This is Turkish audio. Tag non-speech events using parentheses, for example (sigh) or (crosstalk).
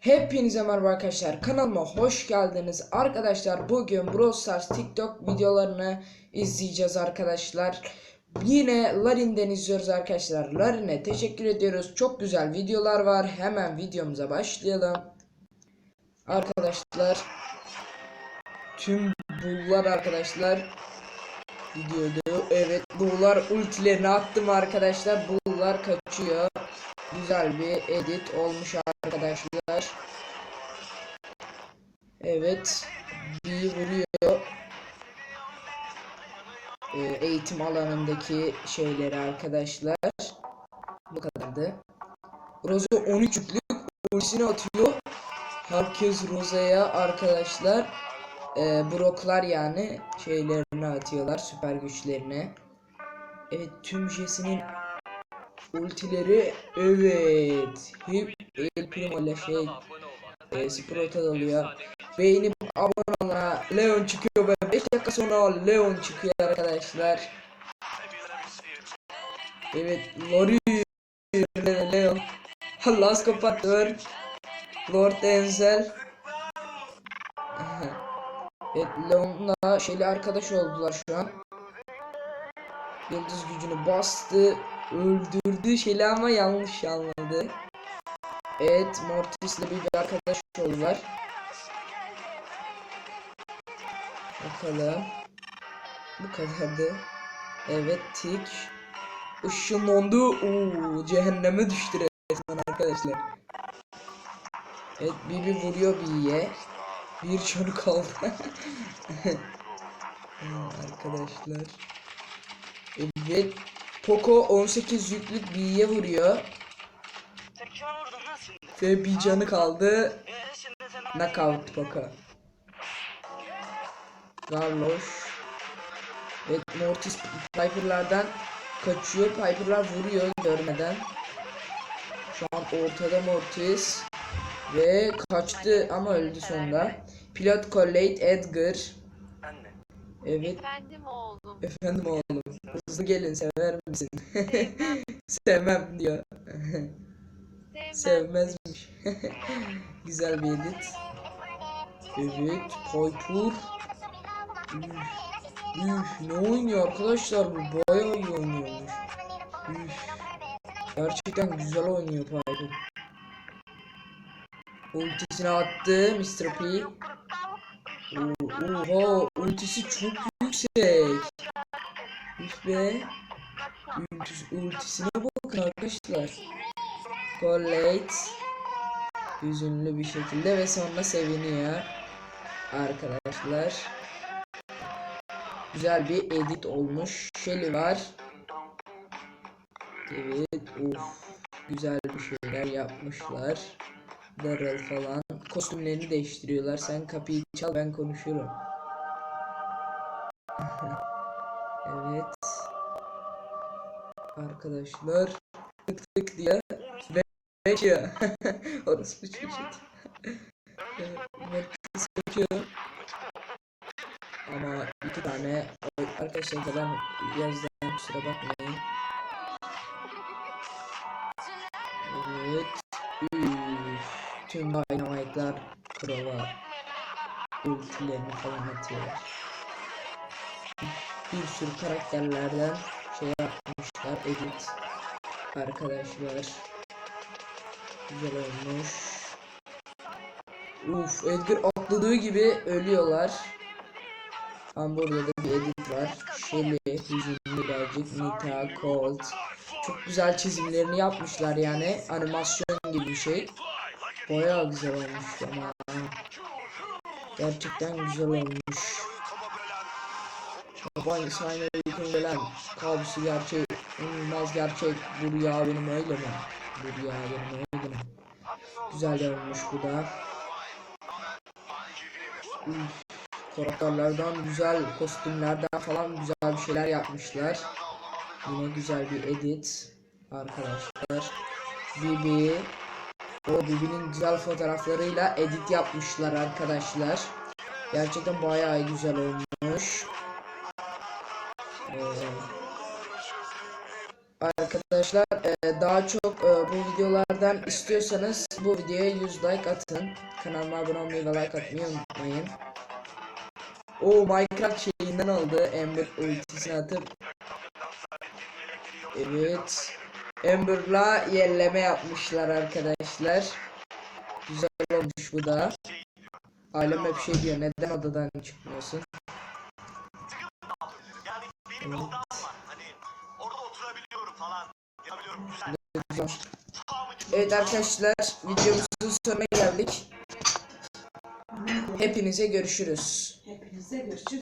Hepinize merhaba arkadaşlar. Kanalıma hoş geldiniz. Arkadaşlar bugün Brawl Stars TikTok videolarını izleyeceğiz arkadaşlar. Yine Larin'den izliyoruz arkadaşlar. Larin'e teşekkür ediyoruz. Çok güzel videolar var. Hemen videomuza başlayalım. Arkadaşlar Tüm bullar arkadaşlar. Gidiyordu evet bullar ultilerini attım arkadaşlar. Bullar kaçıyor Güzel bir edit olmuş arkadaşlar. Evet. Bir vuruyor. Ee, eğitim alanındaki şeyleri arkadaşlar. Bu kadardı. Rosa 13 yüklük ultisini atıyor. Herkes Rosa'ya arkadaşlar e, broklar yani şeylerini atıyorlar süper güçlerini. Evet tüm jesinin ultileri evet. Hep El Primo ile şey e, Sprout'a dalıyor beğenip abone olana Leon çıkıyor ve 5 dakika sonra Leon çıkıyor arkadaşlar. Evet Lori Leon. Last Compactor Lord Denzel. Evet Leon'la şeyle arkadaş oldular şu an Yıldız gücünü bastı öldürdü şeyle ama yanlış anladı. Evet Mortis'le bir arkadaş oldular. Bakalım. Bu kadardı. Evet tik. Işınlandı. Oo, cehenneme düştü resmen arkadaşlar. Evet Bibi vuruyor Bi'ye. Bir canı kaldı. (laughs) arkadaşlar. Evet. Poco 18 yüklük B'ye vuruyor. Sen kime vurdun lan şimdi? Ve bir canı kaldı. Ee, şimdi sen Knockout Poco. Garloş. Evet Mortis Piper'lardan kaçıyor. Piper'lar vuruyor görmeden. Şu an ortada Mortis. Ve kaçtı ama öldü sonunda. Pilot Collate Edgar. Evet Efendim oğlum. efendim oğlum. Hızlı gelin sever misin? Sevmem (laughs) diyor. Sevmem. Sevmezmiş. (laughs) Güzel bir edit. Evet, Piper. Üf, ne oynuyor arkadaşlar bu? Bayağı iyi oynuyormuş. Üf. Gerçekten güzel oynuyor Piper. Ultisini attı Mr. P. Oha, ultisi çok yüksek. Üf be. Ultis, ultisine bakın arkadaşlar. Collate hüzünlü bir şekilde ve sonra seviniyor arkadaşlar. Güzel bir edit olmuş. Shelly var. Evet, of. Güzel bir şeyler yapmışlar. Daryl falan. Kostümlerini değiştiriyorlar. Sen kapıyı çal ben konuşurum. (laughs) evet. Arkadaşlar tık tık diye Beşiyor. Orası bir çocuk. Mortis kaçıyor. Ama iki tane arkadaşlar da ben yazdan kusura bakmayın. Evet. Üf. Tüm dynamite'lar prova ultilerini falan atıyorlar. Bir sürü karakterlerden şey yapmışlar edit arkadaşlar. Güzel olmuş. Uf Edgar atladığı gibi ölüyorlar. Ama burada da bir edit var. Shelly, hüzünlü birazcık, Nita, Colt. Çok güzel çizimlerini yapmışlar yani. Animasyon gibi bir şey. Bayağı güzel olmuş ama. Gerçekten güzel olmuş. Tabancası aynı yakın gelen kabusu gerçek, inanılmaz gerçek. Bu rüya benim öyle mi? Bu rüya benim öyle mi? Güzel olmuş bu da. Üf, karakterlerden güzel kostümlerden falan güzel bir şeyler yapmışlar. Yine güzel bir edit arkadaşlar. Bibi o Bibi'nin güzel fotoğraflarıyla edit yapmışlar arkadaşlar. Gerçekten bayağı güzel olmuş. Ee, Arkadaşlar e, daha çok e, bu videolardan istiyorsanız bu videoya 100 like atın. Kanalıma abone olmayı ve like atmayı unutmayın. O Minecraft şeyinden aldı Ember ultisini atıp. Evet. Ember'la yerleme yapmışlar arkadaşlar. Güzel olmuş bu da. Alem hep şey diyor neden odadan çıkmıyorsun? Evet. Evet arkadaşlar videomuzun sonuna geldik. Hepinize görüşürüz. Hepinize görüşürüz.